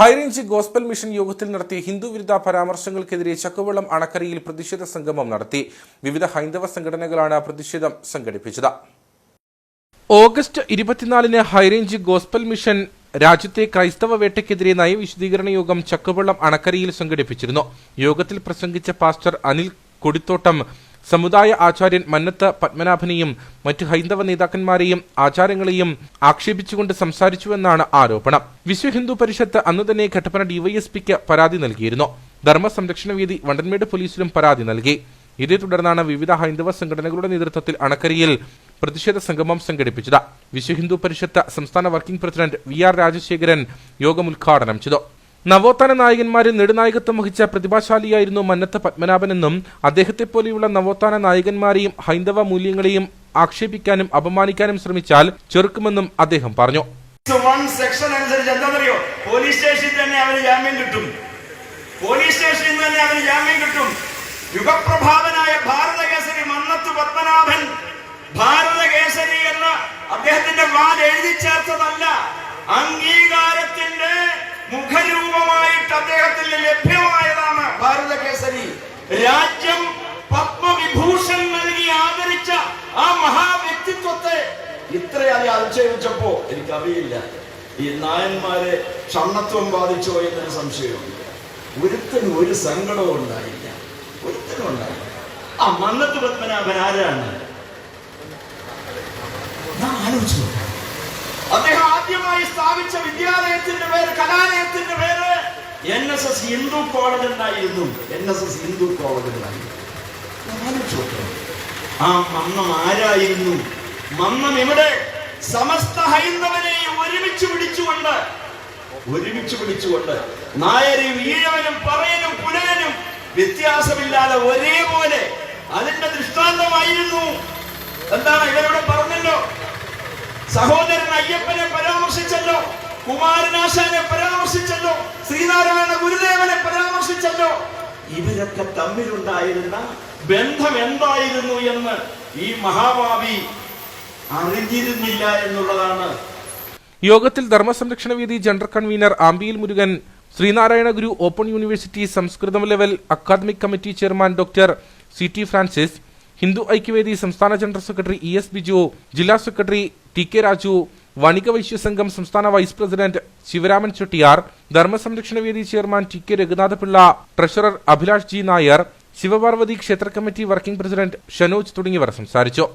High range gospel mission യോഗത്തിൽ നടത്തിയ ഹിന്ദു വിരുദ്ധ പരാമർശങ്ങൾക്കെതിരെ ചക്കുവെള്ളം അണക്കരയിൽ പ്രതിഷേധ സംഗമം നടത്തി. വിവിധ ഹൈന്ദവ സംഘടനകളാണ് പ്രതിഷേധം സംഘടിപ്പിച്ചത്. ഓഗസ്റ്റ് ഇരുപത്തിനാലിന് ഹൈറേഞ്ച് ഗോസ്ബൽ മിഷൻ രാജ്യത്തെ ക്രൈസ്തവ വേട്ടയ്ക്കെതിരെ നയവിശദീകരണ യോഗം ചക്കുവെള്ളം അണക്കരയിൽ സംഘടിപ്പിച്ചിരുന്നു. യോഗത്തിൽ പ്രസംഗിച്ച പാസ്റ്റർ അനിൽ കൊടിത്തോട്ടം സമുദായ ആചാര്യൻ മന്നത്ത് പത്മനാഭനെയും മറ്റ് ഹൈന്ദവ നേതാക്കന്മാരെയും ആചാരങ്ങളെയും ആക്ഷേപിച്ചുകൊണ്ട് സംസാരിച്ചുവെന്നാണ് ആരോപണം. വിശ്വ ഹിന്ദു പരിഷത്ത് അന്ന് തന്നെ ഘട്ടപ്പന ഡിവൈഎസ്പിക്ക് പരാതി നൽകിയിരുന്നു. ധർമ്മ സംരക്ഷണ വേദി വണ്ടൻമേട് പോലീസിലും പരാതി നൽകി. ഇതേ തുടർന്നാണ് വിവിധ ഹൈന്ദവ സംഘടനകളുടെ നേതൃത്വത്തിൽ അണക്കരയിൽ പ്രതിഷേധ സംഗമം സംഘടിപ്പിച്ചത്. വിശ്വ ഹിന്ദു പരിഷത്ത് സംസ്ഥാന working president V R Rajasekharan യോഗം ഉദ്ഘാടനം ചെയ്തു. നവോത്ഥാന നായകന്മാരിൽ നെടുനായകത്വം വഹിച്ച പ്രതിഭാശാലിയായിരുന്നു മന്നത്ത് പത്മനാഭനെന്നും അദ്ദേഹത്തെ പോലെയുള്ള നവോത്ഥാന നായകന്മാരെയും ഹൈന്ദവ മൂല്യങ്ങളെയും ആക്ഷേപിക്കാനും അപമാനിക്കാനും ശ്രമിച്ചാൽ ചെറുക്കുമെന്നും അദ്ദേഹം പറഞ്ഞു. സെക്ഷൻ അനുസരിച്ച് എന്താണെന്നറിയോ പോലീസ് സ്റ്റേഷനിൽ തന്നെ അവന് ജാമ്യം കിട്ടും. പോലീസ് സ്റ്റേഷനിൽ തന്നെ അവന് ജാമ്യം കിട്ടും. യുഗപ്രഭാവനായ ഭാരതകേസരി മന്നത്ത് പത്മനാഭൻ ഭാരതകേസരി എന്ന അദ്ദേഹത്തിന്റെ വാൽ എഴുതി ചേർത്തതല്ല. അംഗീകാരത്തിന്റെ മുഖരൂപമായിട്ട് അദ്ദേഹത്തിന് ലഭ്യമായതാണ് ഭാരതകേസരി. രാജ്യം പത്മവിഭൂഷൺ നൽകി ആദരിച്ച ആ മഹാവ്യക്തിത്വത്തെ ഇത്രയധികം എനിക്ക് എനിക്കറിയില്ല. ഈ നായന്മാരെ ക്ഷണത്വം ബാധിച്ചോ എന്നൊരു സംശയമുണ്ട് ഒരുത്തനും ഒരു സങ്കടവും ഉണ്ടായില്ല. ഒരുത്തനും ഉണ്ടായില്ല. ആ മന്നത്ത് പത്മനാഭൻ ആരാണ്? ഞാൻ ആലോചിച്ചു. അദ്ദേഹം ആദ്യമായി സ്ഥാപിച്ച വിദ്യാലയത്തിന്റെ പേര് കലാലയത്തിന്റെ പേര് N S S Hindu college ഉണ്ടായിരുന്നു. N S S Hindu college ഉണ്ടായിരുന്നു. ആ മന്നം ആരായിരുന്നു? മന്നം ഇവിടെ സമസ്ത ഹൈന്ദവനെയും ഒരുമിച്ച് പിടിച്ചുകൊണ്ട് ഒരുമിച്ച് പിടിച്ചുകൊണ്ട് നായരും ഈഴവനും പറയനും പുലയനും വ്യത്യാസമില്ലാതെ ഒരേപോലെ അതിന്റെ ദൃഷ്ടാന്തമായിരുന്നു. എന്താണ് ഇവരോട് പറഞ്ഞല്ലോ? സഹോദരൻ അയ്യപ്പനെ കുമാരനാശാനെ പരാമർശിച്ചല്ലോ ശ്രീനാരായണ ഗുരുദേവനെ പരാമർശിച്ചല്ലോ. ഇവരൊക്കെ തമ്മിലുണ്ടായിരുന്ന ബന്ധം എന്തായിരുന്നു എന്ന് ഈ മഹാഭാവി അറിഞ്ഞിരുന്നില്ല എന്നുള്ളതാണ്. യോഗത്തിൽ Dharmasamrakshana Vedi general convener Ambiyil Murukan Sreenarayana Guru open university Sanskrit level academic committee chairman doctor C T Francis Hindu Aikya സംസ്ഥാന general secretary E S Biju ജില്ലാ secretary T K Raju Vanika Vaishya Sangham സംസ്ഥാന vice president Sivaraman Chettiyar Dharmasamrakshana Vedi chairman T K Raghunathapillai treasurer Abhilash G Nair Sivaparvathi ക്ഷേത്ര committee working president Shanoj തുടങ്ങിയവർ സംസാരിച്ചു.